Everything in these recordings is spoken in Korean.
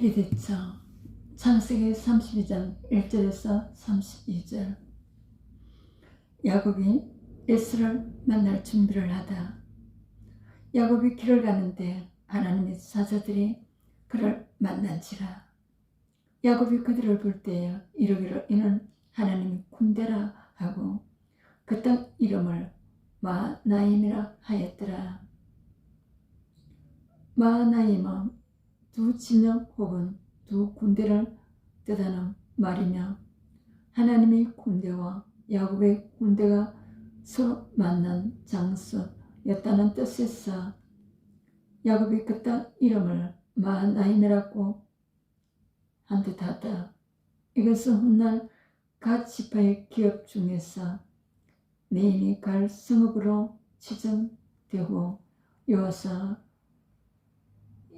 대처. 창세기 32장 1절에서 32절. 야곱이 에스를 만날 준비를 하다. 야곱이 길을 가는데 하나님의 사자들이 그를 만난지라. 야곱이 그들을 볼 때에 이르기를 이는 하나님의 군대라 하고 그 땅 이름을 마나임이라 하였더라. 마나임은 두 진영 혹은 두 군대를 뜻하는 말이며 하나님의 군대와 야곱의 군대가 서로 만난 장소였다는 뜻에서 야곱이 그 땅 이름을 마나임이라고 한 듯하다. 이것은 훗날 갓 지파의 기업 중에서 네임이 갈 성읍으로 지정되고 여호사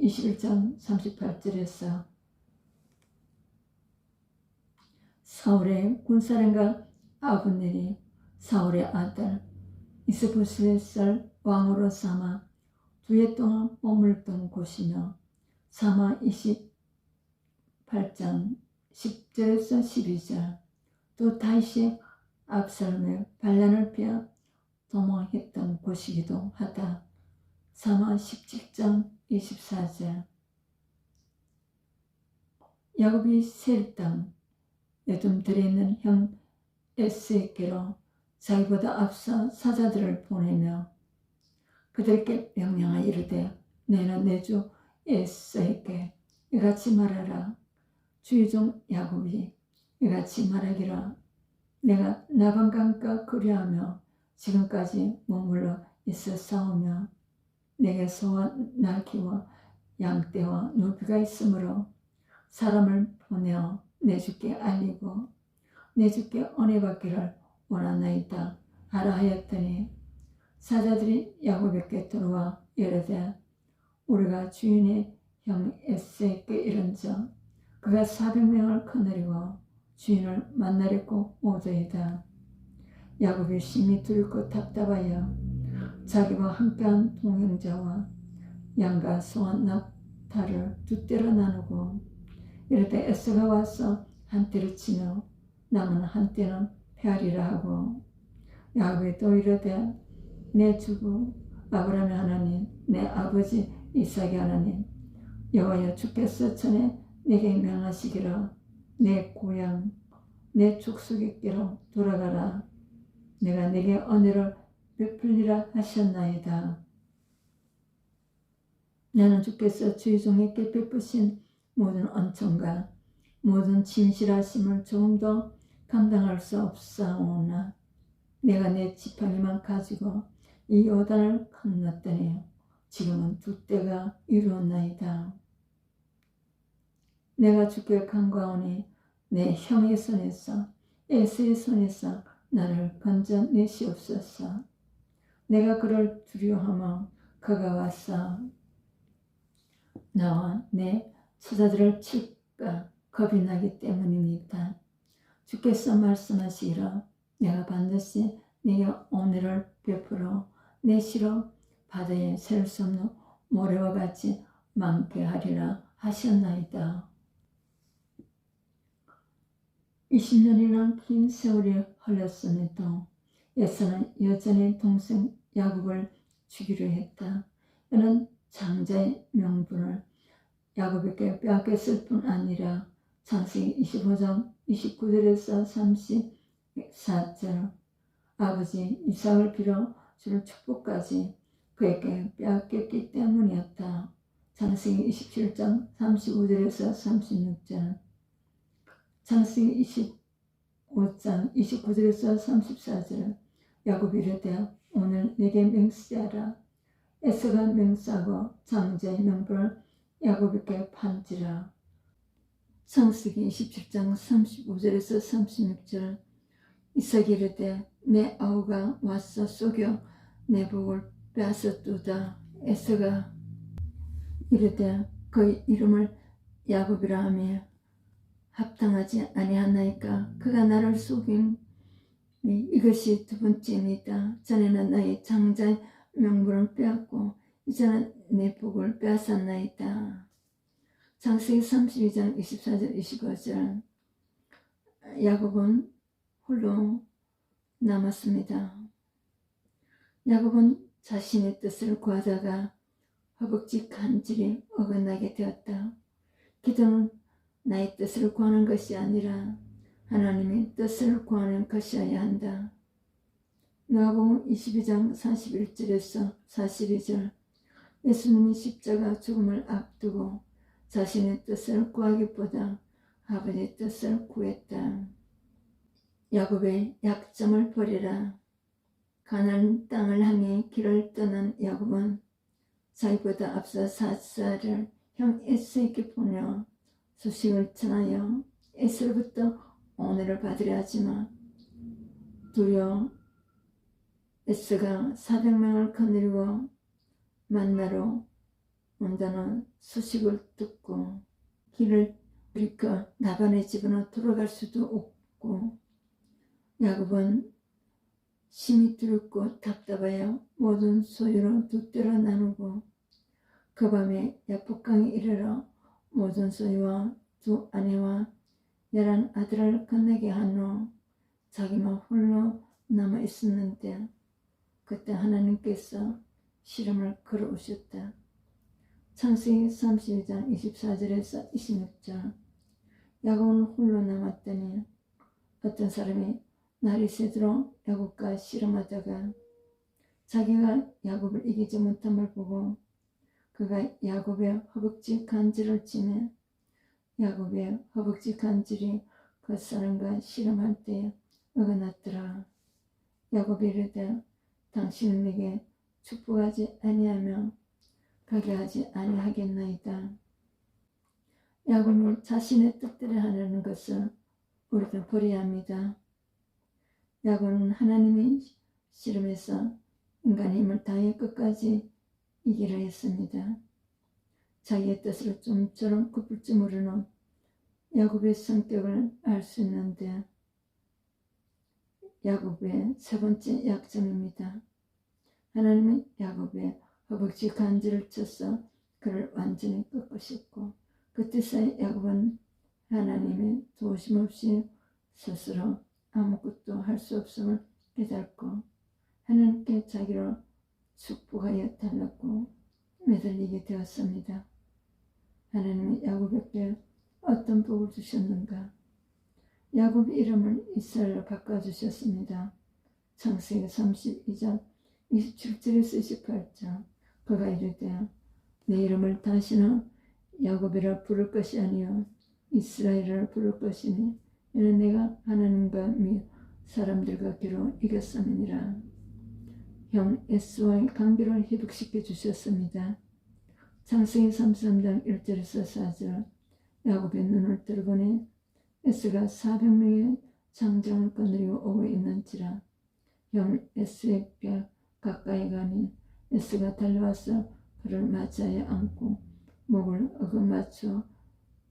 21장 38절에서 사울의 군사령관 아브넬이 사울의 아들 이스보셋을 왕으로 삼아 두 해 동안 머물던 곳이며 사마 28장 10절에서 12절 또 다시 압살롬의 반란을 피하 도망했던 곳이기도 하다. 사마 17장 24절. 야곱이 세일 땅 에돔들에 있는 형 에스에게로 자기보다 앞서 사자들을 보내며 그들께 명령하여 이르되 내는 내 주 에스에게 이같이 말하라. 주의 종 야곱이 이같이 말하기라. 내가 나방강가 그리하며 지금까지 머물러 있어 싸우며 내게 소와 나귀와 양떼와 노비가 있으므로 사람을 보내어 내 주께 알리고 내 주께 은혜 받기를 원하나이다 하라 하였더니 사자들이 야곱에게 들어와 이르되 우리가 주인의 형 에스에게 이른즉 그가 400명을 거느리고 주인을 만나려고 오더이다. 야곱이 심히 두렵고 답답하여 자기와 함께한 동행자와 양과 소와 낙타를 두 떼로 나누고 이르되 에스가 와서 한 떼를 치며 남은 한 떼는 페아리라 하고 야곱이 또 이르되 내 주부 아브라함의 하나님 내 아버지 이삭의 하나님 여호와여 주께서 전에 내게 명하시기를 내 고향 내 족속에게로 돌아가라. 내가 내게 은혜를 베풀리라 하셨나이다. 나는 주께서 주의 종에게 베푸신 모든 언천과 모든 진실하심을 조금 더 감당할 수 없사오나 내가 내 지팡이만 가지고 이 요단을 건넜더니 지금은 두 때가 이루었나이다. 내가 주께 간과하니 내 형의 손에서 에스의 손에서 나를 건져내시옵소서. 내가 그를 두려워하며 그가 와서 나와 내 수자들을 칠까 겁이 나기 때문입니다. 주께서 말씀하시기를 내가 반드시 내게 오늘을 베풀어 내 시로 바다에 셀수 없는 모래와 같이 많게 하리라 하셨나이다. 20년이란 긴 세월이 흘렀음에도 예서는 여전히 동생 야곱을 주기로 했다. 이는 장자의 명분을 야곱에게 빼앗겼을 뿐 아니라 창세기 25장 29절에서 34절 아버지 이삭을 빌어 줄 축복까지 그에게 빼앗겼기 때문이었다. 창세기 27장 35절에서 36절 창세기 25장 29절에서 34절 야곱이 이르되 오늘 내게 맹세하라. 에서가 맹세하고 장자의 명분을 야곱에게 판지라. 창세기 27장 35절에서 36절. 이삭이 이르되 내 아우가 와서 속여 내 복을 빼앗았도다. 에서가 이르되 그 이름을 야곱이라 하며 합당하지 아니하나이까? 그가 나를 속인 이것이 두 번째입니다. 전에는 나의 장자의 명분을 빼앗고 이제는 내 복을 빼앗았나이다. 창세기 32장 24절 25절 야곱은 홀로 남았습니다. 야곱은 자신의 뜻을 구하다가 허벅지 간질이 어긋나게 되었다. 기도는 나의 뜻을 구하는 것이 아니라 하나님의 뜻을 구하는 것이어야 한다. 누가복음 22장 41절에서 42절 예수님이 십자가 죽음을 앞두고 자신의 뜻을 구하기보다 아버지의 뜻을 구했다. 야곱의 약점을 버리라. 가나안 땅을 향해 길을 떠난 야곱은 자기보다 앞서 사사를 형 에스에게 보내 소식을 전하여 에스로부터 오늘을 받으려 하지만 두려 에스가 400명을 거느리고 만나러 온다는 소식을 듣고 길을 잃고 나반의 집으로 돌아갈 수도 없고 야곱은 심히 두렵고 답답하여 모든 소유를 두 때로 나누고 그 밤에 야복강에 이르러 모든 소유와 두 아내와 열한 아들을 건네게 한 후 자기만 홀로 남아 있었는데 그때 하나님께서 시름을 걸어오셨다. 창세기 32장 24절에서 26절 야곱은 홀로 남았더니 어떤 사람이 날이 새도록 야곱과 씨름하다가 자기가 야곱을 이기지 못함을 보고 그가 야곱의 허벅지 간질을 치매 야곱의 허벅지 간질이 그 사람과 씨름할 때에 어긋났더라. 야곱이 이르되 당신은 내게 축복하지 아니하며 가게 하지 아니하겠나이다. 야곱이 자신의 뜻대로 하려는 것을 우리도 버려야 합니다. 야곱은 하나님의 씨름에서 인간의 힘을 다해 끝까지 이기려 했습니다. 자기의 뜻을 좀처럼 굽을 줄 모르는 야곱의 성격을 알 수 있는데 야곱의 세 번째 약점입니다. 하나님은 야곱의 허벅지 간지를 쳐서 그를 완전히 꺾으셨고 그 뜻에 야곱은 하나님의 도우심 없이 스스로 아무것도 할 수 없음을 깨닫고 하나님께 자기를 축복하여 달랐고 매달리게 되었습니다. 하나님은 야곱에게 어떤 복을 주셨는가? 야곱 이름을 이스라엘로 바꿔주셨습니다. 창세기 32장 27절에서 28절 그가 이르되 내 이름을 다시는 야곱이라 부를 것이 아니요 이스라엘이라 부를 것이니 이는 내가 하나님과 및 사람들과 기로 이겼음이니라. 형 에스와의 관계를 회복시켜 주셨습니다. 창세기 33장 1절에서 4절 야곱의 눈을 들어보니 에스가 400명의 장정을 거느리고 오고 있는지라. 형 에스의 뼈 가까이 가니 에스가 달려와서 그를 맞아야 안고 목을 어긋맞춰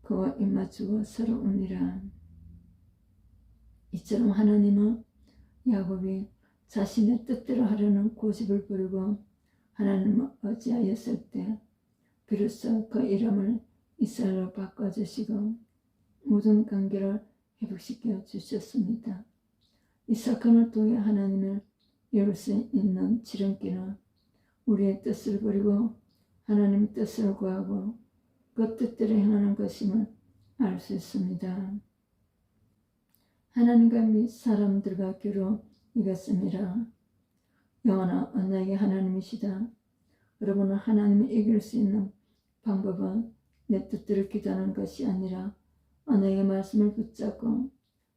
그와 입맞추고 서로 우니라 이처럼 하나님은 야곱이 자신의 뜻대로 하려는 고집을 부리고 하나님을 어찌하였을 때 비로소 그 이름을 이스라엘로 바꿔주시고 모든 관계를 회복시켜 주셨습니다. 이 사건을 통해 하나님을 이룰 수 있는 지름길은 우리의 뜻을 버리고 하나님 뜻을 구하고 그 뜻대로 행하는 것임을 알 수 있습니다. 하나님과 및 사람들과 교로 이겼습니다. 영원한 언약의 하나님이시다. 여러분은 하나님을 이길 수 있는 방법은 내 뜻대로 기도하는 것이 아니라 언약의 말씀을 붙잡고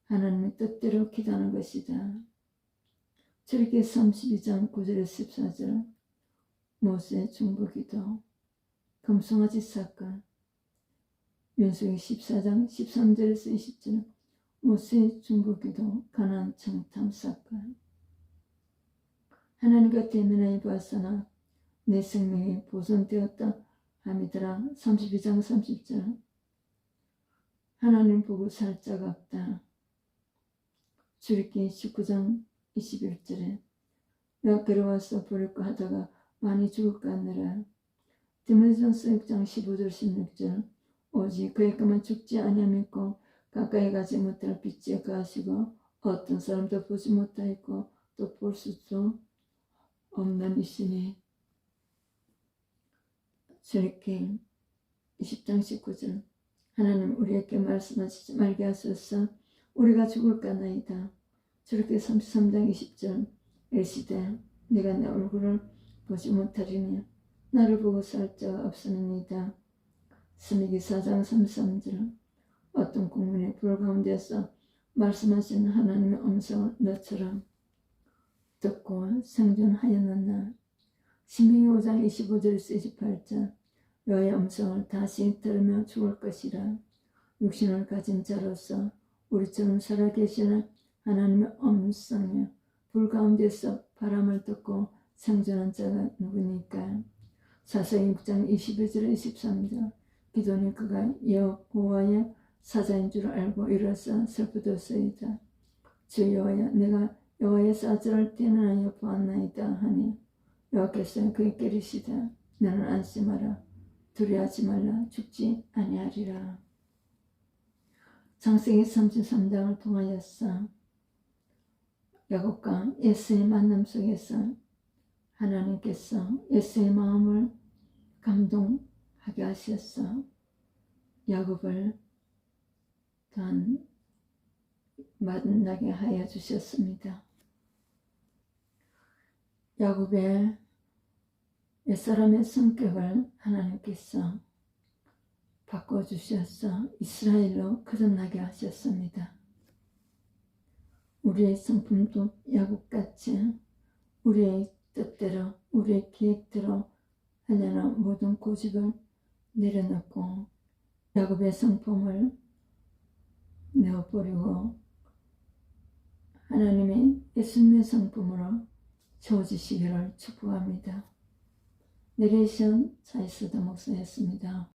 하나님의 뜻대로 기도하는 것이다. 출애기 32장 9절에서 14절 모세 중보기도 금송아지 사건 민수기 14장 13절에서 20절 모세 중보기도 가난 청탐 사건 하나님과 대면하여 보았으나 내 생명이 보존되었다 하미드라. 32장 30절. 하나님 보고 살짝 없다. 출애기 19장 21절에 내가 괴로워서 부를까 하다가 많이 죽을까 하느라. 디모데전서 6장 15절 16절. 오직 그의 것만 죽지 아니하고 가까이 가지 못할 빛에 가시고 어떤 사람도 보지 못하였고 또 볼 수도 없는 이시니 주님께 20장 19절 하나님 우리에게 말씀하시지 말게 하소서. 우리가 죽을까나이다. 저렇게 33장 20절 일시되 내가 내 얼굴을 보지 못하리니 나를 보고 살 자가 없으니이다. 스미기 4장 33절 어떤 국민의 불 가운데서 말씀하신 하나님의 음성을 너처럼 듣고 생존하였느냐 신명기 5장 25절에서 28절. 여호와의 음성을 다시 들으며 죽을 것이라. 육신을 가진 자로서 우리처럼 살아계시는 하나님의 음성에 불 가운데서 바람을 듣고 생존한 자가 누구니까. 사사기 6장 22절 23절. 기도니 그가 여호와의 사자인 줄 알고 일어서 슬프도소이다. 주 여호와야 내가 여호와의 사자를 뛰어나여 보았나이다 하니 여호와께서 그에게 이르시다 너는 안심하라. 두려워하지 말라. 죽지 아니하리라. 창세기 33장을 통하여서 야곱과 예수의 만남 속에서 하나님께서 예수의 마음을 감동하게 하셨어 야곱을 또한 만나게 하여 주셨습니다. 야곱의 옛사람의 성격을 하나님께서 바꿔주셔서 이스라엘로 거듭나게 하셨습니다. 우리의 성품도 야곱같이 우리의 뜻대로 우리의 계획대로 하려는 모든 고집을 내려놓고 야곱의 성품을 내어버리고 하나님의 예수님의 성품으로 채워지시기를 축복합니다. 내레이션 차이스드 목사였습니다.